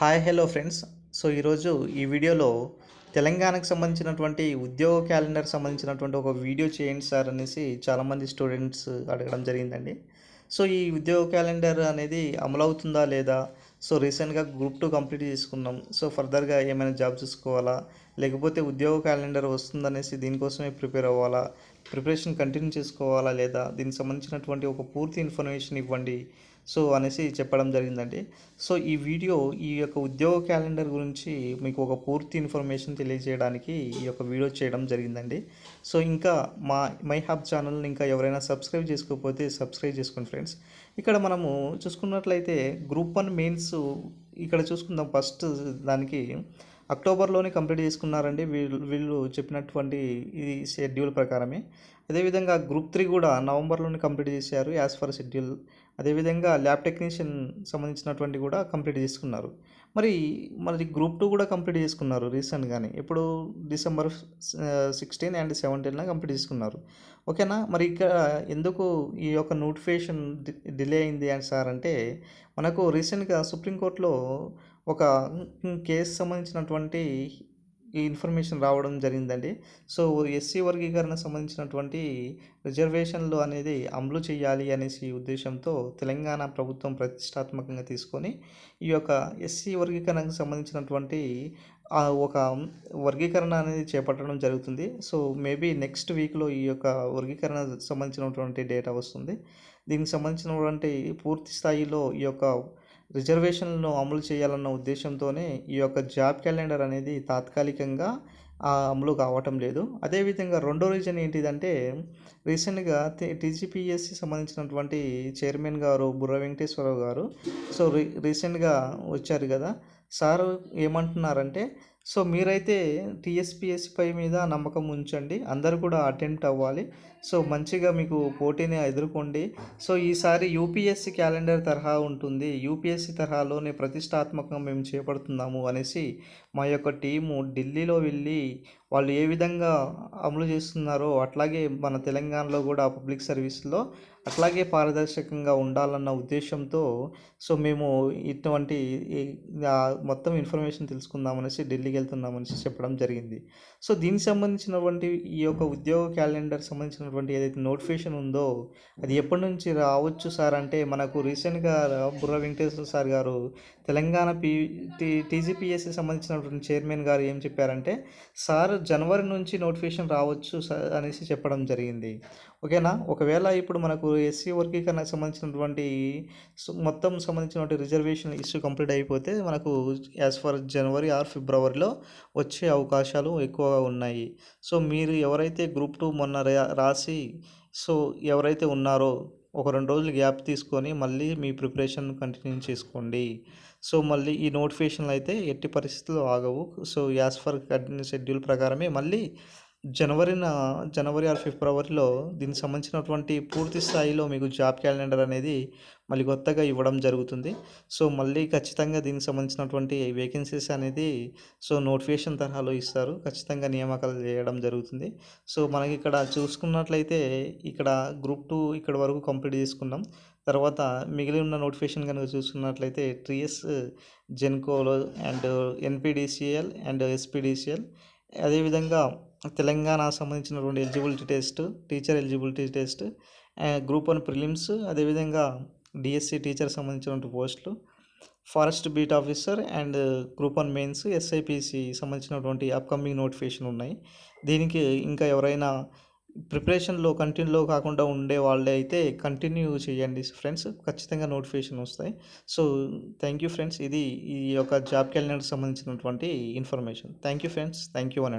Hi hello friends. So ఈరోజు ఈ వీడియోలో తెలంగాణకు సంబంధించినటువంటి ఉద్యోగ క్యాలెండర్ సంబంధించినటువంటి ఒక వీడియో చేయండి సార్ అనేసి చాలామంది స్టూడెంట్స్ అడగడం జరిగిందండి. సో ఈ ఉద్యోగ క్యాలెండర్ అనేది అమలవుతుందా లేదా? సో రీసెంట్గా గ్రూప్ టూ కంప్లీట్ చేసుకున్నాం. సో ఫర్దర్గా ఏమైనా జాబ్ చూసుకోవాలా? లేకపోతే ఉద్యోగ క్యాలెండర్ వస్తుందనేసి దీనికోసమే ప్రిపేర్ అవ్వాలా? ప్రిపరేషన్ కంటిన్యూ చేసుకోవాలా లేదా? దీనికి సంబంధించినటువంటి ఒక పూర్తి ఇన్ఫర్మేషన్ ఇవ్వండి. సో అనేసి చెప్పడం జరిగిందండి. సో ఈ వీడియో ఈ యొక్క ఉద్యోగ క్యాలెండర్ గురించి మీకు ఒక పూర్తి ఇన్ఫర్మేషన్ తెలియజేయడానికి ఈ యొక్క వీడియో చేయడం జరిగిందండి. సో ఇంకా మా మై హాబ్ ఛానల్ని ఇంకా ఎవరైనా సబ్స్క్రైబ్ చేసుకోకపోతే సబ్స్క్రైబ్ చేసుకోండి ఫ్రెండ్స్. ఇక్కడ మనము చూసుకున్నట్లయితే గ్రూప్ వన్ మెయిన్స్ ఇక్కడ చూసుకుందాం ఫస్ట్ దానికి. అక్టోబర్లోనే కంప్లీట్ చేసుకున్నారండి. వీళ్ళు వీళ్ళు చెప్పినటువంటి ఈ షెడ్యూల్ ప్రకారమే. అదేవిధంగా గ్రూప్ త్రీ కూడా నవంబర్లోనే కంప్లీట్ చేశారు. As per schedule. అదేవిధంగా ల్యాబ్ టెక్నీషియన్ సంబంధించినటువంటి కూడా కంప్లీట్ చేసుకున్నారు. మరి మరి గ్రూప్ టూ కూడా కంప్లీట్ చేసుకున్నారు రీసెంట్గానే. ఇప్పుడు డిసెంబర్ సిక్స్టీన్ అండ్ సెవెంటీన్లో కంప్లీట్ చేసుకున్నారు. ఓకేనా? మరి ఇక్కడ ఎందుకు ఈ యొక్క నోటిఫికేషన్ డిలే అయింది అని సార్ అంటే మనకు రీసెంట్గా సుప్రీంకోర్టులో ఒక కేసు సంబంధించినటువంటి ఈ ఇన్ఫర్మేషన్ రావడం జరిగిందండి. సో ఎస్సీ వర్గీకరణ సంబంధించినటువంటి రిజర్వేషన్లు అనేది అమలు చేయాలి అనేసి ఉద్దేశంతో తెలంగాణ ప్రభుత్వం ప్రతిష్టాత్మకంగా తీసుకొని ఈ యొక్క ఎస్సీ వర్గీకరణకు సంబంధించినటువంటి ఒక వర్గీకరణ అనేది చేపట్టడం జరుగుతుంది. సో మేబీ నెక్స్ట్ వీక్లో ఈ యొక్క వర్గీకరణ సంబంధించినటువంటి డేటా వస్తుంది. దీనికి సంబంధించినటువంటి పూర్తి స్థాయిలో ఈ యొక్క రిజర్వేషన్లను అమలు చేయాలన్న ఉద్దేశంతోనే ఈ యొక్క జాబ్ క్యాలెండర్ అనేది తాత్కాలికంగా అమలు కావటం లేదు. అదేవిధంగా రెండో రీజన్ ఏంటిదంటే రీసెంట్గా టీజీపీఎస్సి సంబంధించినటువంటి చైర్మన్ గారు బుర్ర వెంకటేశ్వరరావు గారు సో రీ రీసెంట్గా వచ్చారు కదా. సార్ ఏమంటున్నారంటే సో మీరైతే టీఎస్పిఎస్పై మీద నమ్మకం ఉంచండి. అందరూ కూడా అటెంప్ట్ అవ్వాలి. సో మంచిగా మీకు పోటీని ఎదుర్కోండి. సో ఈసారి యూపీఎస్సి క్యాలెండర్ తరహా ఉంటుంది. యూపీఎస్సి తరహాలోనే ప్రతిష్టాత్మకంగా మేము చేపడుతున్నాము అనేసి మా యొక్క టీము ఢిల్లీలో వెళ్ళి వాళ్ళు ఏ విధంగా అమలు చేస్తున్నారో అట్లాగే మన తెలంగాణలో కూడా పబ్లిక్ సర్వీస్లో అట్లాగే పారదర్శకంగా ఉండాలన్న ఉద్దేశంతో సో మేము ఇటువంటి మొత్తం ఇన్ఫర్మేషన్ తెలుసుకుందామనేసి ఢిల్లీకి వెళ్తున్నామనేసి చెప్పడం జరిగింది. సో దీనికి సంబంధించినటువంటి ఈ యొక్క ఉద్యోగ క్యాలెండర్ సంబంధించినటువంటి ఏదైతే నోటిఫికేషన్ ఉందో అది ఎప్పటి నుంచి రావచ్చు సార్? అంటే మనకు రీసెంట్గా బుర్ర వెంకటేశ్వర సార్ గారు తెలంగాణ పీ టీ టీజీపీఎస్సీ సంబంధించినటువంటి చైర్మన్ గారు ఏం చెప్పారంటే సార్ జనవరి నుంచి నోటిఫికేషన్ రావచ్చు అనేసి చెప్పడం జరిగింది. ఓకేనా? ఒకవేళ ఇప్పుడు మనకు ఎస్సీ వర్గీకరణకు సంబంధించినటువంటి మొత్తం సంబంధించినటువంటి రిజర్వేషన్ ఇష్యూ కంప్లీట్ అయిపోతే మనకు యాజ్ ఫర్ జనవరి ఆర్ ఫిబ్రవరిలో వచ్చే అవకాశాలు ఎక్కువగా ఉన్నాయి. సో మీరు ఎవరైతే గ్రూప్ టూ మొన్న రాసి సో ఎవరైతే ఉన్నారో ఒక రెండు రోజులు గ్యాప్ తీసుకొని మళ్ళీ మీ ప్రిపరేషన్ కంటిన్యూ చేసుకోండి. సో మళ్ళీ ఈ నోటిఫికేషన్లు అయితే ఎట్టి పరిస్థితుల్లో ఆగవు. సో యాజ్ ఫర్ షెడ్యూల్ ప్రకారమే మళ్ళీ జనవరిన జనవరి ఆర్ ఫిబ్రవరిలో దీనికి సంబంధించినటువంటి పూర్తి స్థాయిలో మీకు జాబ్ క్యాలెండర్ అనేది మళ్ళీ కొత్తగా ఇవ్వడం జరుగుతుంది. సో మళ్ళీ ఖచ్చితంగా దీనికి సంబంధించినటువంటి వేకెన్సీస్ అనేది సో నోటిఫికేషన్ తరహాలో ఇస్తారు. ఖచ్చితంగా నియామకాలు చేయడం జరుగుతుంది. సో మనకి ఇక్కడ చూసుకున్నట్లయితే ఇక్కడ గ్రూప్ టూ ఇక్కడ వరకు కంప్లీట్ చేసుకున్నాం. తర్వాత మిగిలి ఉన్న నోటిఫికేషన్ కనుక చూసుకున్నట్లయితే ట్రీఎస్ జెన్కోలో అండ్ ఎన్పిడిసిఎల్ అండ్ ఎస్పిడిసిఎల్ అదేవిధంగా తెలంగాణ సంబంధించినటువంటి eligibility test teacher eligibility test group one prelims అదేవిధంగా డిఎస్సి టీచర్ సంబంధించినటువంటి పోస్టులు forest beat officer and group one mains SIPC సంబంధించినటువంటి అప్కమింగ్ నోటిఫికేషన్ ఉన్నాయి. దీనికి ఇంకా ఎవరైనా ప్రిపరేషన్లో కంటిన్యూలో కాకుండా ఉండే వాళ్ళే అయితే కంటిన్యూ చేయండి ఫ్రెండ్స్. ఖచ్చితంగా నోటిఫికేషన్ వస్తాయి. So thank you friends. ఇది ఈ యొక్క జాబ్ క్యాలెండర్కి సంబంధించినటువంటి information. Thank you friends. Thank you అని